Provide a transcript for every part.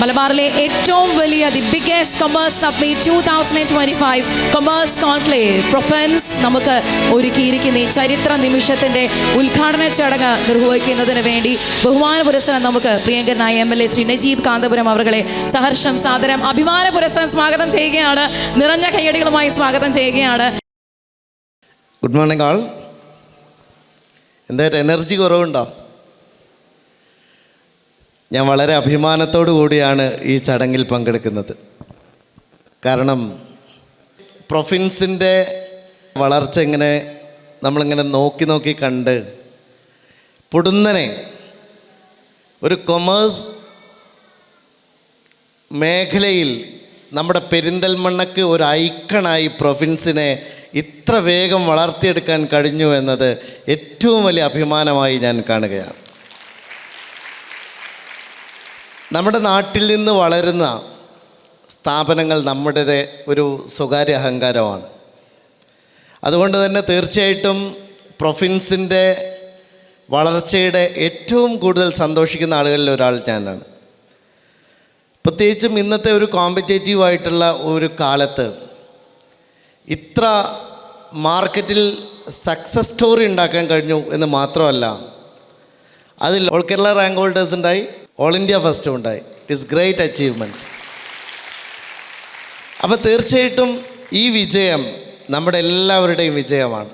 മലബാറിലെ ഏറ്റവും വലിയ the biggest commerce summit two thousand twenty five commerce conclave പ്രൊഫൻസ് നമുക്ക് ഒരുക്കിയിരിക്കുന്ന ഈ ചരിത്ര നിമിഷത്തിന്റെ ഉദ്ഘാടന ചടങ്ങ് നിർവഹിക്കുന്നതിന് വേണ്ടി ബഹുമാന പുരസ്കരം നമുക്ക് പ്രിയങ്കരനായ M L A Shri Najeeb Kanthapuram അവരുടെ സഹർഷം സാദരം അഭിമാന പുരസ്കരം സ്വാഗതം ചെയ്യുകയാണ്. നിറഞ്ഞ കയ്യടികളുമായി സ്വാഗതം ചെയ്യുകയാണ്. ഗുഡ് മോർണിംഗ് ആൾ എന്തായിട്ട് എനർജി കുറവുണ്ടോ? ഞാൻ വളരെ അഭിമാനത്തോടു കൂടിയാണ് ഈ ചടങ്ങിൽ പങ്കെടുക്കുന്നത്. കാരണം പ്രൊഫിൻസിന്റെ വളർച്ച ഇങ്ങനെ നമ്മളിങ്ങനെ നോക്കി നോക്കി കണ്ട് പുടുന്നനെ ഒരു കൊമേഴ്സ് മേഖലയിൽ നമ്മുടെ പെരിന്തൽമണ്ണക്ക് ഒരു ഐക്കണായി പ്രൊഫിൻസിനെ ഇത്ര വേഗം വളർത്തിയെടുക്കാൻ കഴിഞ്ഞു എന്നത് ഏറ്റവും വലിയ അഭിമാനമായി ഞാൻ കാണുകയാണ്. നമ്മുടെ നാട്ടിൽ നിന്ന് വളരുന്ന സ്ഥാപനങ്ങൾ നമ്മുടേത് ഒരു സ്വകാര്യ അഹങ്കാരമാണ്. അതുകൊണ്ട് തന്നെ തീർച്ചയായിട്ടും പ്രൊഫിൻസിന്റെ വളർച്ചയുടെ ഏറ്റവും കൂടുതൽ സന്തോഷിക്കുന്ന ആളുകളിൽ ഒരാൾ ഞാനാണ്. പ്രത്യേകിച്ചും ഇന്നത്തെ ഒരു കോമ്പറ്റേറ്റീവ് ആയിട്ടുള്ള ഒരു കാലത്ത് ഇത്ര മാർക്കറ്റിൽ സക്സസ് സ്റ്റോറി ഉണ്ടാക്കാൻ കഴിഞ്ഞു എന്ന് മാത്രമല്ല അതിൽ ഓൾ കേരള റാങ്ക് ഹോൾഡേഴ്സ് ഉണ്ടായി. ഓൾ ഇന്ത്യ ഫസ്റ്റ് ഉണ്ടായി. ഇറ്റ് ഈസ് ഗ്രേറ്റ് അച്ചീവ്മെന്റ് അപ്പോൾ തീർച്ചയായിട്ടും ഈ വിജയം നമ്മുടെ എല്ലാവരുടെയും വിജയമാണ്.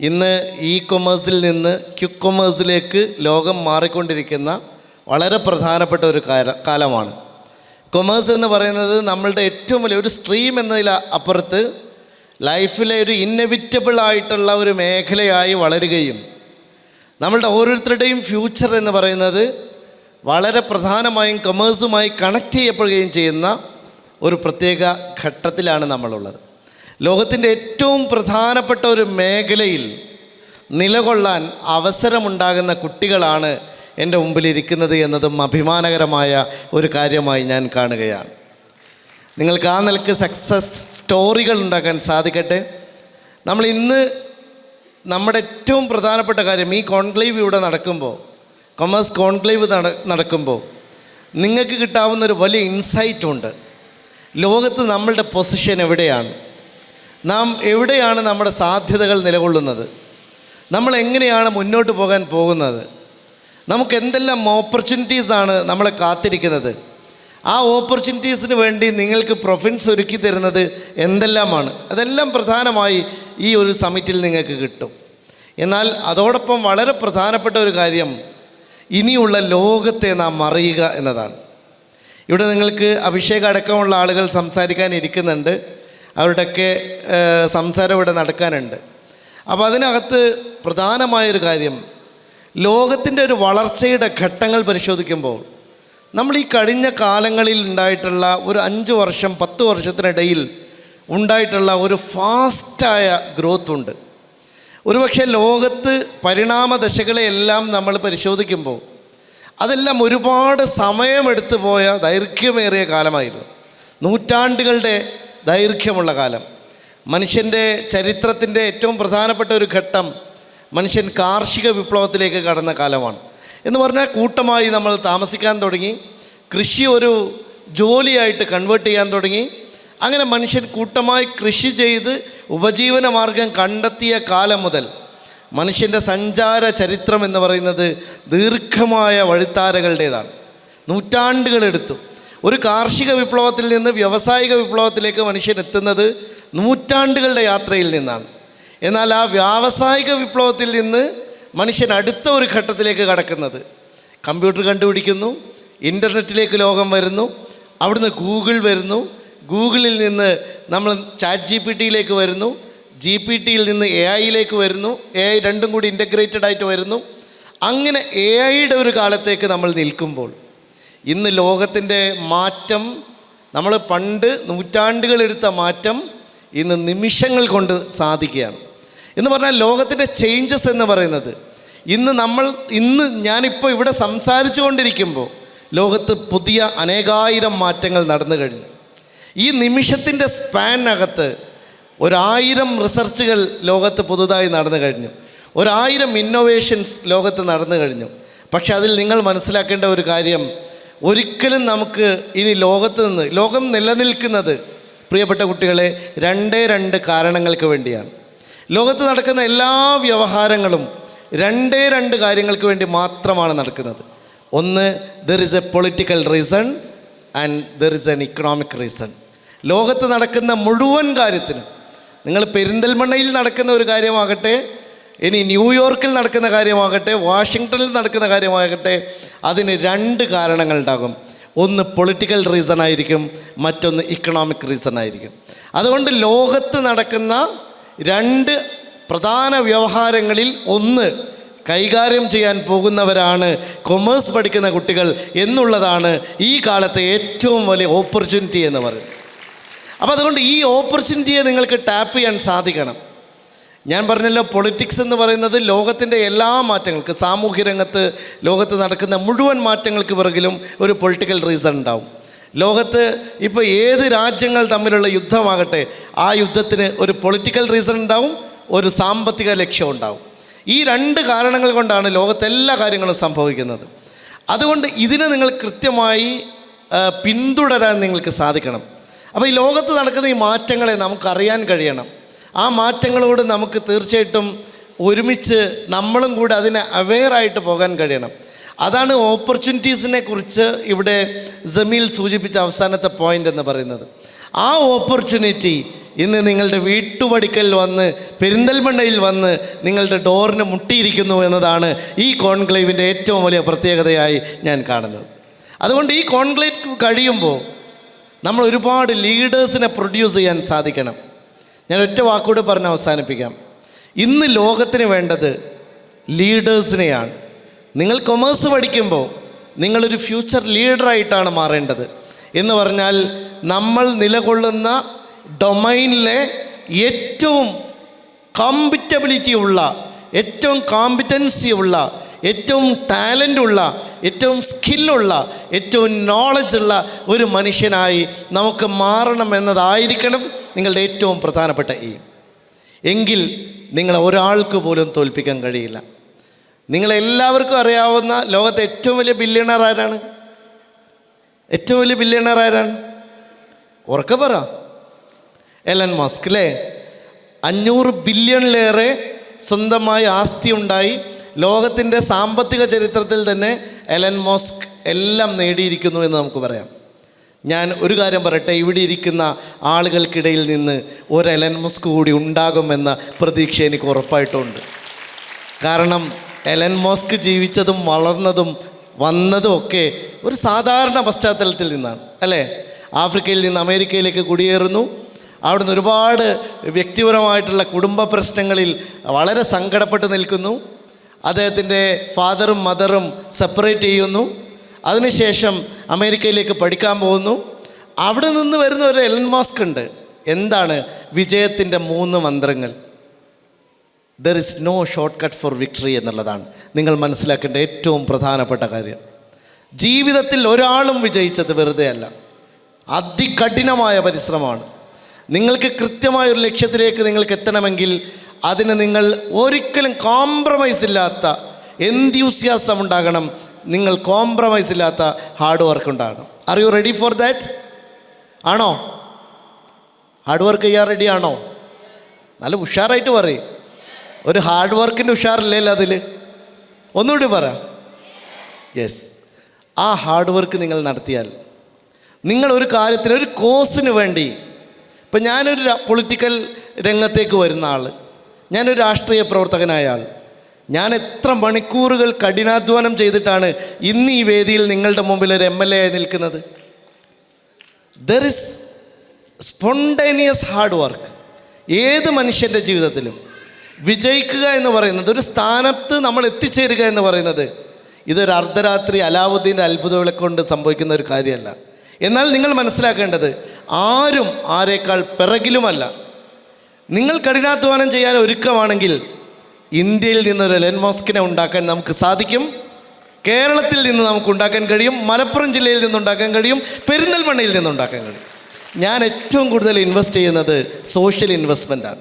ഇന്ന് ഇ കൊമേഴ്സിൽ നിന്ന് ക്യുക്ക് കൊമേഴ്സിലേക്ക് ലോകം മാറിക്കൊണ്ടിരിക്കുന്ന വളരെ പ്രധാനപ്പെട്ട ഒരു കാല- കാലമാണ്. കൊമേഴ്സ് എന്ന് പറയുന്നത് നമ്മളുടെ ഏറ്റവും വലിയ ഒരു സ്ട്രീം എന്നതിൽ അപ്പുറത്ത് ലൈഫിലെ ഒരു ഇന്നെവിറ്റബിൾ ആയിട്ടുള്ള ഒരു മേഖലയായി വളരുകയും നമ്മളുടെ ഓരോരുത്തരുടെയും ഫ്യൂച്ചർ എന്ന് പറയുന്നത് വളരെ പ്രധാനമായും കൊമേഴ്സുമായി കണക്ട് ചെയ്യപ്പെടുകയും ചെയ്യുന്ന ഒരു പ്രത്യേക ഘട്ടത്തിലാണ് നമ്മളുള്ളത്. ലോകത്തിന്റെ ഏറ്റവും പ്രധാനപ്പെട്ട ഒരു മേഖലയിൽ നിലകൊള്ളാൻ അവസരമുണ്ടാകുന്ന കുട്ടികളാണ് എന്റെ മുമ്പിലിരിക്കുന്നത് എന്നതും അഭിമാനകരമായ ഒരു കാര്യമായി ഞാൻ കാണുകയാണ്. നിങ്ങൾക്ക് ആ നിലയ്ക്ക് സക്സസ് സ്റ്റോറികൾ ഉണ്ടാക്കാൻ സാധിക്കട്ടെ. നമ്മൾ ഇന്ന് നമ്മുടെ ഏറ്റവും പ്രധാനപ്പെട്ട കാര്യം ഈ കോൺക്ലേവ് ഇവിടെ നടക്കുമ്പോൾ കൊമേഴ്സ് കോൺക്ലേവ് നട നടക്കുമ്പോൾ നിങ്ങൾക്ക് കിട്ടാവുന്ന ഒരു വലിയ ഇൻസൈറ്റ് ഉണ്ട്. ലോകത്ത് നമ്മളുടെ പൊസിഷൻ എവിടെയാണ്? നാം എവിടെയാണ് നമ്മുടെ സാധ്യതകൾ നിലകൊള്ളുന്നത്? നമ്മൾ എങ്ങനെയാണ് മുന്നോട്ട് പോകാൻ പോകുന്നത്? നമുക്ക് എന്തെല്ലാം ഓപ്പർച്യൂണിറ്റീസാണ് നമ്മളെ കാത്തിരിക്കുന്നത്? ആ ഓപ്പർച്യൂണിറ്റീസിന് വേണ്ടി നിങ്ങൾക്ക് പ്രൊഫിറ്റ്സ് ഒരുക്കി തരുന്നത് എന്തെല്ലാമാണ്? അതെല്ലാം പ്രധാനമായി ഈ ഒരു സമിറ്റിൽ നിങ്ങൾക്ക് കിട്ടും. എന്നാൽ അതോടൊപ്പം വളരെ പ്രധാനപ്പെട്ട ഒരു കാര്യം ഇനിയുള്ള ലോകത്തെ നാം അറിയുക എന്നതാണ്. ഇവിടെ നിങ്ങൾക്ക് അഭിഷേകം അടക്കമുള്ള ആളുകൾ സംസാരിക്കാൻ ഇരിക്കുന്നുണ്ട്. അവരുടെയൊക്കെ സംസാരം ഇവിടെ നടക്കാനുണ്ട്. അപ്പോൾ അതിനകത്ത് പ്രധാനമായൊരു കാര്യം ലോകത്തിന്റെ ഒരു വളർച്ചയുടെ ഘട്ടങ്ങൾ പരിശോധിക്കുമ്പോൾ നമ്മൾ ഈ കഴിഞ്ഞ കാലങ്ങളിൽ ഉണ്ടായിട്ടുള്ള ഒരു അഞ്ച് വർഷം പത്ത് വർഷത്തിനിടയിൽ ഉണ്ടായിട്ടുള്ള ഒരു ഫാസ്റ്റായ ഗ്രോത്ത് ഉണ്ട്. ഒരുപക്ഷെ ലോകത്ത് പരിണാമദശകളെയെല്ലാം നമ്മൾ പരിശോധിക്കുമ്പോൾ അതെല്ലാം ഒരുപാട് സമയമെടുത്തു പോയ ദൈർഘ്യമേറിയ കാലമായിരുന്നു. നൂറ്റാണ്ടുകളുടെ ദൈർഘ്യമുള്ള കാലം. മനുഷ്യന്റെ ചരിത്രത്തിന്റെ ഏറ്റവും പ്രധാനപ്പെട്ട ഒരു ഘട്ടം മനുഷ്യൻ കാർഷിക വിപ്ലവത്തിലേക്ക് കടന്ന കാലമാണ്. എന്ന് പറഞ്ഞാൽ കൂട്ടമായി നമ്മൾ താമസിക്കാൻ തുടങ്ങി. കൃഷി ഒരു ജോലിയായിട്ട് കൺവേർട്ട് ചെയ്യാൻ തുടങ്ങി. അങ്ങനെ മനുഷ്യൻ കൂട്ടമായി കൃഷി ചെയ്ത് ഉപജീവന മാർഗം കണ്ടെത്തിയ കാലം മുതൽ മനുഷ്യന്റെ സഞ്ചാര ചരിത്രം എന്ന് പറയുന്നത് ദീർഘമായ വഴിത്താരകളുടേതാണ്. നൂറ്റാണ്ടുകളെടുത്തു ഒരു കാർഷിക വിപ്ലവത്തിൽ നിന്ന് വ്യാവസായിക വിപ്ലവത്തിലേക്ക് മനുഷ്യൻ എത്തുന്നത് നൂറ്റാണ്ടുകളുടെ യാത്രയിൽ നിന്നാണ്. എന്നാൽ ആ വ്യാവസായിക വിപ്ലവത്തിൽ നിന്ന് മനുഷ്യൻ അടുത്ത ഒരു ഘട്ടത്തിലേക്ക് കടക്കുന്നത്. കമ്പ്യൂട്ടർ കണ്ടുപിടിക്കുന്നു ഇന്റർനെറ്റിലേക്ക് ലോകം വരുന്നു അവിടുന്ന് ഗൂഗിൾ വരുന്നു ഗൂഗിളിൽ നിന്ന് നമ്മൾ ചാറ്റ് ജി പി ടിയിലേക്ക് വരുന്നു. ജി പി ടിയിൽ നിന്ന് എ ഐയിലേക്ക് വരുന്നു. എ ഐ രണ്ടും കൂടി ഇന്റഗ്രേറ്റഡ് ആയിട്ട് വരുന്നു. അങ്ങനെ എ ഐയുടെ ഒരു കാലത്തേക്ക് നമ്മൾ നിൽക്കുമ്പോൾ ഇന്ന് ലോകത്തിന്റെ മാറ്റം നമ്മൾ പണ്ട് നൂറ്റാണ്ടുകളെടുത്ത മാറ്റം ഇന്ന് നിമിഷങ്ങൾ കൊണ്ട് സാധിക്കുകയാണ്. എന്ന് പറഞ്ഞാൽ ലോകത്തിന്റെ ചേഞ്ചസ് എന്ന് പറയുന്നത് ഇന്ന് നമ്മൾ ഇന്ന് ഞാനിപ്പോൾ ഇവിടെ സംസാരിച്ചു കൊണ്ടിരിക്കുമ്പോൾ ലോകത്ത് പുതിയ അനേകായിരം മാറ്റങ്ങൾ നടന്നു കഴിഞ്ഞു. ഈ നിമിഷത്തിന്റെ സ്പാനകത്ത് ഒരായിരം റിസർച്ചുകൾ ലോകത്ത് പുതുതായി നടന്നു കഴിഞ്ഞു. ഒരായിരം ഇന്നോവേഷൻസ് ലോകത്ത് നടന്നു കഴിഞ്ഞു. പക്ഷെ അതിൽ നിങ്ങൾ മനസ്സിലാക്കേണ്ട ഒരു കാര്യം ഒരിക്കലും നമുക്ക് ഇനി ലോകത്ത് നിന്ന് ലോകം നിലനിൽക്കുന്നത് പ്രിയപ്പെട്ട കുട്ടികളെ രണ്ടേ രണ്ട് കാരണങ്ങൾക്ക് വേണ്ടിയാണ്. ലോകത്ത് നടക്കുന്ന എല്ലാ വ്യവഹാരങ്ങളും രണ്ടേ രണ്ട് കാര്യങ്ങൾക്ക് വേണ്ടി മാത്രമാണ് നടക്കുന്നത്. ഒന്ന് there is a political reason and there is an economic reason ലോകത്ത് നടക്കുന്ന മുഴുവൻ കാര്യത്തിനും. നിങ്ങൾ പെരിന്തൽമണ്ണയിൽ നടക്കുന്ന ഒരു കാര്യമാകട്ടെ ഇനി ന്യൂയോർക്കിൽ നടക്കുന്ന കാര്യമാകട്ടെ വാഷിങ്ടണിൽ നടക്കുന്ന കാര്യമാകട്ടെ അതിന് രണ്ട് കാരണങ്ങളുണ്ടാകും ഒന്ന് പൊളിറ്റിക്കൽ റീസൺ ആയിരിക്കും മറ്റൊന്ന് ഇക്കണോമിക് റീസൺ ആയിരിക്കും. അതുകൊണ്ട് ലോകത്ത് നടക്കുന്ന രണ്ട് പ്രധാന വ്യവഹാരങ്ങളിൽ ഒന്ന് കൈകാര്യം ചെയ്യാൻ പോകുന്നവരാണ് കൊമേഴ്സ് പഠിക്കുന്ന കുട്ടികൾ എന്നുള്ളതാണ് ഈ കാലത്തെ ഏറ്റവും വലിയ ഓപ്പർച്യൂണിറ്റി എന്ന് പറയുന്നത്. അപ്പോൾ അതുകൊണ്ട് ഈ ഓപ്പർച്യൂണിറ്റിയെ നിങ്ങൾക്ക് ടാപ്പ് ചെയ്യാൻ സാധിക്കണം. ഞാൻ പറഞ്ഞല്ലോ പൊളിറ്റിക്സ് എന്ന് പറയുന്നത് ലോകത്തിന്റെ എല്ലാ മാറ്റങ്ങൾക്ക് സാമൂഹ്യ രംഗത്ത് ലോകത്ത് നടക്കുന്ന മുഴുവൻ മാറ്റങ്ങൾക്ക് പിറകിലും ഒരു പൊളിറ്റിക്കൽ റീസൺ ഉണ്ടാവും. ലോകത്ത് ഇപ്പോൾ ഏത് രാജ്യങ്ങൾ തമ്മിലുള്ള യുദ്ധമാകട്ടെ ആ യുദ്ധത്തിന് ഒരു പൊളിറ്റിക്കൽ റീസൺ ഉണ്ടാവും ഒരു സാമ്പത്തിക ലക്ഷ്യം ഉണ്ടാവും. ഈ രണ്ട് കാരണങ്ങൾ കൊണ്ടാണ് ലോകത്തെല്ലാ കാര്യങ്ങളും സംഭവിക്കുന്നത്. അതുകൊണ്ട് ഇതിനെ നിങ്ങൾ കൃത്യമായി പിന്തുടരാൻ നിങ്ങൾക്ക് സാധിക്കണം. അപ്പോൾ ഈ ലോകത്ത് നടക്കുന്ന ഈ മാറ്റങ്ങളെ നമുക്കറിയാൻ കഴിയണം. ആ മാറ്റങ്ങളോട് നമുക്ക് തീർച്ചയായിട്ടും ഒരുമിച്ച് നമ്മളും കൂടെ അതിനെ അവെയറായിട്ട് പോകാൻ കഴിയണം. അതാണ് ഓപ്പർച്യൂണിറ്റീസിനെ കുറിച്ച് ഇവിടെ ജമീൽ സൂചിപ്പിച്ച അവസാനത്തെ പോയിന്റ് എന്ന് പറയുന്നത്. ആ ഓപ്പർച്യൂണിറ്റി ഇന്ന് നിങ്ങളുടെ വീട്ടുപടിക്കൽ വന്ന് പെരിന്തൽമണ്ണയിൽ വന്ന് നിങ്ങളുടെ ഡോറിന് മുട്ടിയിരിക്കുന്നു എന്നതാണ് ഈ കോൺക്ലേവിന്റെ ഏറ്റവും വലിയ പ്രത്യേകതയായി ഞാൻ കാണുന്നത്. അതുകൊണ്ട് ഈ കോൺക്ലേവ് കഴിയുമ്പോൾ നമ്മൾ ഒരുപാട് ലീഡേഴ്സിനെ പ്രൊഡ്യൂസ് ചെയ്യാൻ സാധിക്കണം. ഞാൻ ഒറ്റ വാക്കോട് പറഞ്ഞ് അവസാനിപ്പിക്കാം. ഇന്ന് ലോകത്തിന് വേണ്ടത് ലീഡേഴ്സിനെയാണ്. നിങ്ങൾ കൊമേഴ്സ് പഠിക്കുമ്പോൾ നിങ്ങളൊരു ഫ്യൂച്ചർ ലീഡറായിട്ടാണ് മാറേണ്ടത്. എന്ന് പറഞ്ഞാൽ നമ്മൾ നിലകൊള്ളുന്ന ഡൊമൈനിലെ ഏറ്റവും കോമ്പിറ്റബിലിറ്റി ഉള്ള ഏറ്റവും കോമ്പിറ്റൻസി ഉള്ള ഏറ്റവും ടാലന്റ് ഉള്ള ഏറ്റവും സ്കില്ലുള്ള ഏറ്റവും നോളജ് ഉള്ള ഒരു മനുഷ്യനായി നമുക്ക് മാറണം എന്നതായിരിക്കണം നിങ്ങളുടെ ഏറ്റവും പ്രധാനപ്പെട്ട ഈ എങ്കിൽ നിങ്ങളെ ഒരാൾക്ക് പോലും തോൽപ്പിക്കാൻ കഴിയില്ല. നിങ്ങളെല്ലാവർക്കും അറിയാവുന്ന ലോകത്തെ ഏറ്റവും വലിയ ബില്യണർ ആരാണ്? ഏറ്റവും വലിയ ബില്യണർ ആരാണ്? ഉറക്കെ പറ. എലൻ മസ്ക് അല്ലേ അഞ്ഞൂറ് ബില്യണിലേറെ സ്വന്തമായി ആസ്തി ഉണ്ടായി. ലോകത്തിന്റെ സാമ്പത്തിക ചരിത്രത്തിൽ തന്നെ എലൻ മോസ്ക് എല്ലാം നേടിയിരിക്കുന്നു എന്ന് നമുക്ക് പറയാം. ഞാൻ ഒരു കാര്യം പറയട്ടെ ഇവിടെ ഇരിക്കുന്ന ആളുകൾക്കിടയിൽ നിന്ന് ഒരു എലൻ മോസ്ക് കൂടി ഉണ്ടാകുമെന്ന പ്രതീക്ഷ എനിക്ക് ഉറപ്പായിട്ടുണ്ട്. കാരണം എലൻ മോസ്ക് ജീവിച്ചതും വളർന്നതും വന്നതും ഒക്കെ ഒരു സാധാരണ പശ്ചാത്തലത്തിൽ നിന്നാണ് അല്ലേ? ആഫ്രിക്കയിൽ നിന്ന് അമേരിക്കയിലേക്ക് കുടിയേറുന്നു. അവിടുന്ന് ഒരുപാട് വ്യക്തിപരമായിട്ടുള്ള കുടുംബ പ്രശ്നങ്ങളിൽ വളരെ സങ്കടപ്പെട്ട് നിൽക്കുന്നു. അദ്ദേഹത്തിന്റെ ഫാദറും മദറും സെപ്പറേറ്റ് ചെയ്യുന്നു. അതിനുശേഷം അമേരിക്കയിലേക്ക് പഠിക്കാൻ പോകുന്നു. അവിടെ നിന്ന് വരുന്ന ഒരു എലൻ മോസ്ക് ഉണ്ട്. എന്താണ്? വിജയത്തിന്റെ മൂന്ന് മന്ത്രങ്ങൾ. There is no shortcut for victory എന്നുള്ളതാണ് നിങ്ങൾ മനസ്സിലാക്കേണ്ട ഏറ്റവും പ്രധാനപ്പെട്ട കാര്യം. ജീവിതത്തിൽ ഒരാളും വിജയിച്ചത് വെറുതെ അല്ല. അതികഠിനമായ പരിശ്രമമാണ്. നിങ്ങൾക്ക് കൃത്യമായ ഒരു ലക്ഷ്യത്തിലേക്ക് നിങ്ങൾക്ക് എത്തണമെങ്കിൽ അതിന് നിങ്ങൾ ഒരിക്കലും കോംപ്രമൈസ് ഇല്ലാത്ത എന്ത്യൂസിയാസം ഉണ്ടാകണം. നിങ്ങൾ കോംപ്രമൈസ് ഇല്ലാത്ത ഹാർഡ് വർക്ക് ഉണ്ടാകണം. Are you ready for that ആണോ? ഹാർഡ് വർക്ക് ചെയ്യാൻ റെഡി ആണോ? നല്ല ഉഷാറായിട്ട് പറയും. ഒരു ഹാർഡ് വർക്കിന്റെ ഉഷാറില്ലല്ലോ അതിൽ ഒന്നുകൂടി പറ. യെസ് ആ ഹാർഡ് വർക്ക് നിങ്ങൾ നടത്തിയാൽ നിങ്ങൾ ഒരു കാര്യത്തിന് ഒരു കോഴ്സിന് വേണ്ടി ഇപ്പം ഞാനൊരു പൊളിറ്റിക്കൽ രംഗത്തേക്ക് വരുന്ന ആൾ ഞാനൊരു രാഷ്ട്രീയ പ്രവർത്തകനായ ആൾ. ഞാൻ എത്ര മണിക്കൂറുകൾ കഠിനാധ്വാനം ചെയ്തിട്ടാണ് ഇന്ന് ഈ വേദിയിൽ നിങ്ങളുടെ മുമ്പിൽ ഒരു എം എൽ എ ആയി നിൽക്കുന്നത്? There is spontaneous hard work ഏത് മനുഷ്യന്റെ ജീവിതത്തിലും വിജയിക്കുക എന്ന് പറയുന്നത് ഒരു സ്ഥാനത്ത് നമ്മൾ എത്തിച്ചേരുക എന്ന് പറയുന്നത് ഇതൊരു അർദ്ധരാത്രി അലാവുദ്ദീന്റെ അത്ഭുതങ്ങളെ കൊണ്ട് സംഭവിക്കുന്ന ഒരു കാര്യമല്ല. എന്നാൽ നിങ്ങൾ മനസ്സിലാക്കേണ്ടത് ആരും ആരേക്കാൾ പിറകിലുമല്ല. നിങ്ങൾ കഠിനാധ്വാനം ചെയ്യാൻ ഒരുക്കമാണെങ്കിൽ ഇന്ത്യയിൽ നിന്നൊരു ലെൻ മോസ്കിനെ ഉണ്ടാക്കാൻ നമുക്ക് സാധിക്കും. കേരളത്തിൽ നിന്ന് നമുക്ക് ഉണ്ടാക്കാൻ കഴിയും. മലപ്പുറം ജില്ലയിൽ നിന്നുണ്ടാക്കാൻ കഴിയും. പെരിന്തൽമണ്ണയിൽ നിന്നുണ്ടാക്കാൻ കഴിയും. ഞാൻ ഏറ്റവും കൂടുതൽ ഇൻവെസ്റ്റ് ചെയ്യുന്നത് സോഷ്യൽ ഇൻവെസ്റ്റ്മെന്റാണ്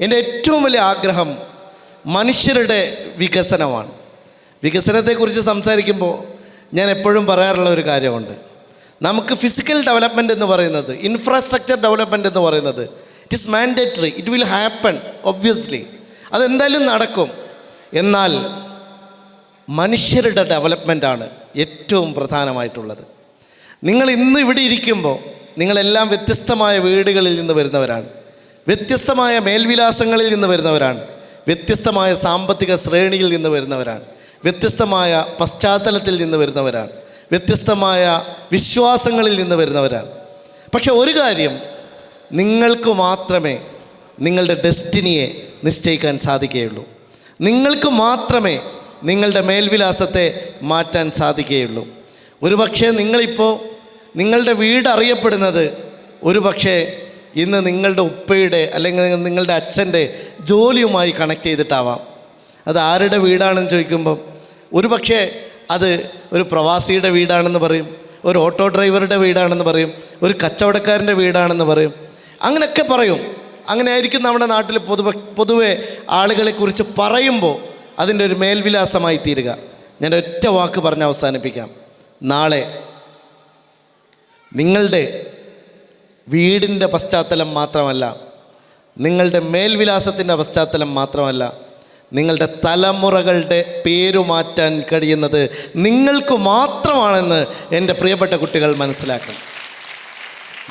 എന്റെ ഏറ്റവും വലിയ ആഗ്രഹം മനുഷ്യരുടെ വികസനമാണ്. വികസനത്തെക്കുറിച്ച് സംസാരിക്കുമ്പോൾ ഞാൻ എപ്പോഴും പറയാറുള്ള ഒരു കാര്യമുണ്ട്. നമുക്ക് ഫിസിക്കൽ ഡെവലപ്മെന്റ് എന്ന് പറയുന്നത് ഇൻഫ്രാസ്ട്രക്ചർ ഡെവലപ്മെന്റ് എന്ന് പറയുന്നത് it is mandatory it will happen obviously അതെന്തായാലും നടക്കും. എന്നാൽ മനുഷ്യരുടെ ഡെവലപ്മെന്റാണ് ഏറ്റവും പ്രധാനമായിട്ടുള്ളത്. നിങ്ങൾ ഇന്ന് ഇവിടെ ഇരിക്കുമ്പോൾ നിങ്ങളെല്ലാം വ്യത്യസ്തമായ വീടുകളിൽ നിന്ന് വരുന്നവരാണ്. വ്യത്യസ്തമായ മേൽവിലാസങ്ങളിൽ നിന്ന് വരുന്നവരാണ്. വ്യത്യസ്തമായ സാമ്പത്തിക ശ്രേണിയിൽ നിന്ന് വരുന്നവരാണ്. വ്യത്യസ്തമായ പശ്ചാത്തലത്തിൽ നിന്ന് വരുന്നവരാണ്. വ്യത്യസ്തമായ വിശ്വാസങ്ങളിൽ നിന്ന് വരുന്നവരാണ്. പക്ഷെ ഒരു കാര്യം നിങ്ങൾക്ക് മാത്രമേ നിങ്ങളുടെ ഡെസ്റ്റിനിയെ നിശ്ചയിക്കാൻ സാധിക്കുകയുള്ളൂ. നിങ്ങൾക്ക് മാത്രമേ നിങ്ങളുടെ മേൽവിലാസത്തെ മാറ്റാൻ സാധിക്കുകയുള്ളൂ. ഒരു പക്ഷേ നിങ്ങളിപ്പോൾ നിങ്ങളുടെ വീട് അറിയപ്പെടുന്നത് ഒരു പക്ഷേ ഇന്ന് നിങ്ങളുടെ ഉപ്പയുടെ അല്ലെങ്കിൽ നിങ്ങളുടെ അച്ഛന്റെ ജോലിയുമായി കണക്ട് ചെയ്തിട്ടാവാം. അത് ആരുടെ വീടാണെന്ന് ചോദിക്കുമ്പം ഒരു പക്ഷേ അത് ഒരു പ്രവാസിയുടെ വീടാണെന്ന് പറയും ഒരു ഓട്ടോ ഡ്രൈവറുടെ വീടാണെന്ന് പറയും ഒരു കച്ചവടക്കാരന്റെ വീടാണെന്ന് പറയും. അങ്ങനെയൊക്കെ പറയും. അങ്ങനെ ആയിരിക്കും നമ്മുടെ നാട്ടിൽ പൊതുവെ പൊതുവെ ആളുകളെക്കുറിച്ച് പറയുമ്പോൾ അതിന്റെ ഒരു മേൽവിലാസമായി തീരുക. ഞാൻ ഒറ്റ വാക്ക് പറഞ്ഞ് അവസാനിപ്പിക്കാം. നാളെ നിങ്ങളുടെ വീടിന്റെ പശ്ചാത്തലം മാത്രമല്ല നിങ്ങളുടെ മേൽവിലാസത്തിന്റെ പശ്ചാത്തലം മാത്രമല്ല നിങ്ങളുടെ തലമുറകളുടെ പേരു മാറ്റാൻ കഴിയുന്നത് നിങ്ങൾക്ക് മാത്രമാണെന്ന് എന്റെ പ്രിയപ്പെട്ട കുട്ടികൾ മനസ്സിലാക്കണം.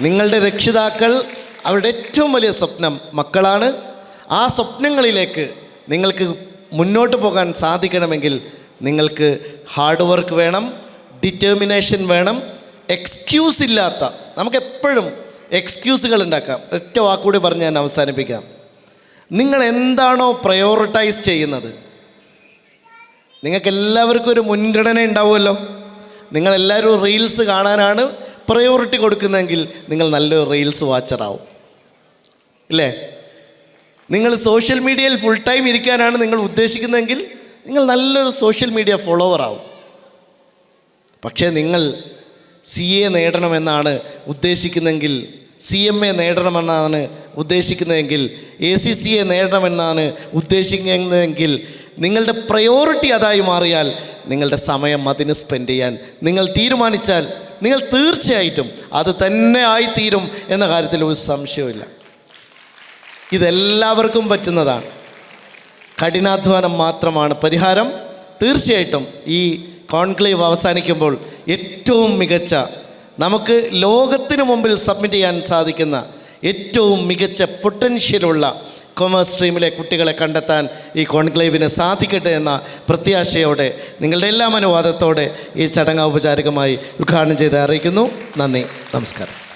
നിങ്ങളുടെ രക്ഷിതാക്കൾ അവരുടെ ഏറ്റവും വലിയ സ്വപ്നം മക്കളാണ്. ആ സ്വപ്നങ്ങളിലേക്ക് നിങ്ങൾക്ക് മുന്നോട്ട് പോകാൻ സാധിക്കണമെങ്കിൽ നിങ്ങൾക്ക് ഹാർഡ് വർക്ക് വേണം ഡിറ്റർമിനേഷൻ വേണം എക്സ്ക്യൂസ് ഇല്ലാത്ത നമുക്കെപ്പോഴും എക്സ്ക്യൂസുകൾ ഉണ്ടാക്കാം. ഒറ്റ വാക്കുകൂടി പറഞ്ഞ് ഞാൻ അവസാനിപ്പിക്കാം. നിങ്ങൾ എന്താണോ പ്രയോറിറ്റൈസ് ചെയ്യുന്നത്? നിങ്ങൾക്ക് എല്ലാവർക്കും ഒരു മുൻഗണന ഉണ്ടാവുമല്ലോ. നിങ്ങളെല്ലാവരും റീൽസ് കാണാനാണ് പ്രയോറിറ്റി കൊടുക്കുന്നതെങ്കിൽ നിങ്ങൾ നല്ലൊരു റീൽസ് വാച്ചറാവും ഇല്ലേ നിങ്ങൾ സോഷ്യൽ മീഡിയയിൽ ഫുൾ ടൈം ഇരിക്കാനാണ് നിങ്ങൾ ഉദ്ദേശിക്കുന്നതെങ്കിൽ നിങ്ങൾ നല്ലൊരു സോഷ്യൽ മീഡിയ ഫോളോവർ ആവും. പക്ഷേ നിങ്ങൾ സി എ നേടണമെന്നാണ് ഉദ്ദേശിക്കുന്നതെങ്കിൽ സി എം എ നേടണമെന്നാണ് ഉദ്ദേശിക്കുന്നതെങ്കിൽ എ സി സി എ നേടണമെന്നാണ് ഉദ്ദേശിക്കുന്നതെങ്കിൽ നിങ്ങളുടെ പ്രയോറിറ്റി അതായി മാറിയാൽ നിങ്ങളുടെ സമയം അതിന് സ്പെൻഡ് ചെയ്യാൻ നിങ്ങൾ തീരുമാനിച്ചാൽ നിങ്ങൾ തീർച്ചയായിട്ടും അത് തന്നെ ആയിത്തീരും എന്ന കാര്യത്തിൽ ഒരു സംശയമില്ല ഇതെല്ലാവർക്കും പറ്റുന്നതാണ്. കഠിനാധ്വാനം മാത്രമാണ് പരിഹാരം. തീർച്ചയായിട്ടും ഈ കോൺക്ലേവ് അവസാനിക്കുമ്പോൾ ഏറ്റവും മികച്ച നമുക്ക് ലോകത്തിന് മുമ്പിൽ സബ്മിറ്റ് ചെയ്യാൻ സാധിക്കുന്ന ഏറ്റവും മികച്ച പൊട്ടൻഷ്യലുള്ള കൊമേഴ്സ് സ്ട്രീമിലെ കുട്ടികളെ കണ്ടെത്താൻ ഈ കോൺക്ലേവിന് സാധിക്കട്ടെ എന്ന പ്രത്യാശയോടെ നിങ്ങളുടെ എല്ലാം അനുവാദത്തോടെ ഈ ചടങ്ങ് ഔപചാരികമായി ഉദ്ഘാടനം ചെയ്ത് അറിയിക്കുന്നു. നന്ദി. നമസ്കാരം.